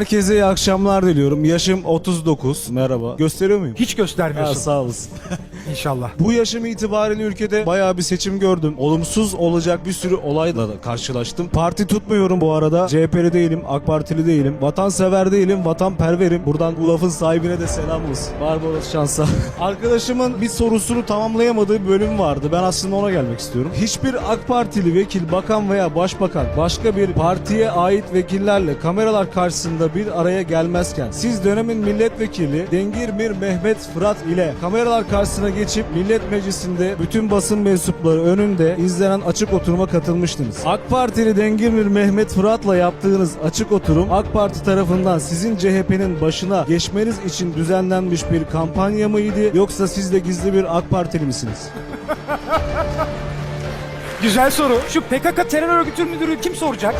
Herkese iyi akşamlar diliyorum. Yaşım 39. Merhaba. Gösteriyor muyum? Hiç Ha, göstermiyorsun sağ olasın. inşallah. Bu yaşım itibariyle ülkede bayağı bir seçim gördüm. Olumsuz olacak bir sürü olayla da karşılaştım. Parti tutmuyorum bu arada. CHP'li değilim, AK Partili değilim. Vatansever değilim, vatanperverim. Buradan bu lafın sahibine de selam olsun. Barbaros Şansa. Arkadaşımın bir sorusunu tamamlayamadığı bölüm vardı. Ben aslında ona gelmek istiyorum. Hiçbir AK Partili vekil, bakan veya başbakan başka bir partiye ait vekillerle kameralar karşısında bir araya gelmezken siz dönemin milletvekili Dengirmir Mehmet Fırat ile kameralar karşısına geçip Millet Meclisi'nde bütün basın mensupları önünde izlenen açık oturuma katılmıştınız. AK Partili Dengirmir Mehmet Fırat'la yaptığınız açık oturum AK Parti tarafından sizin CHP'nin başına geçmeniz için düzenlenmiş bir kampanya mıydı yoksa siz de gizli bir AK Partili misiniz? Güzel soru. Şu PKK terör örgütü müdürü kim soracak?